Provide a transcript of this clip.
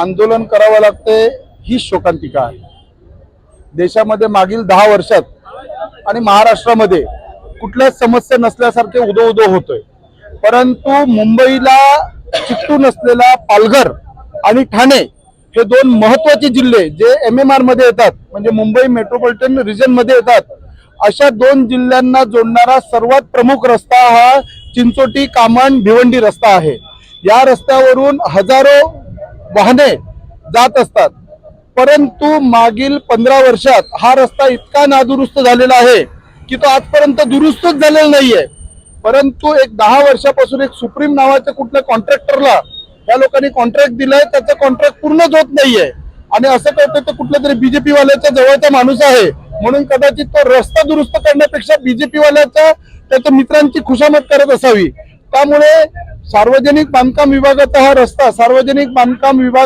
आंदोलन करावं लागते ही शोकांतिका आहे. देशामध्ये मागील दहा वर्षात आणि महाराष्ट्रामध्ये कुठल्याच समस्या नसल्यासारखे उदो उदो होतोय. परंतु मुंबईला चिकटून असलेला पालघर आणि ठाणे हे दोन महत्त्वाचे जिल्हे जे एम एम आरमध्ये येतात म्हणजे मुंबई मेट्रोपॉलिटन रिजनमध्ये येतात अशा दोन जिल्ह्यांना जोडणारा सर्वात प्रमुख रस्ता हा चिंचोटी कामण भिवंडी रस्ता आहे. या रस्त्यावरून हजारो वाहने जात असतात. परंतु मागील पंधरा वर्षात हा रस्ता इतका नादुरुस्त झालेला आहे की तो आजपर्यंत दुरुस्तच झालेला नाहीये. परंतु एक दहा वर्षापासून एक सुप्रीम नावाच्या कुठल्या कॉन्ट्रॅक्टरला या लोकांनी कॉन्ट्रॅक्ट दिलाय त्याचं कॉन्ट्रॅक्ट पूर्णच होत नाहीये. आणि असं कळतं तर कुठल्या तरी बीजेपी वाल्याचा जवळचा माणूस आहे. म्हणून कदाचित तो रस्ता दुरुस्त करण्यापेक्षा बीजेपी वाल्याच्या त्याच्या मित्रांची खुशामत करत असावी. त्यामुळे सार्वजनिक बांधकाम विभागाचा हा रस्ता सार्वजनिक बांधकाम विभाग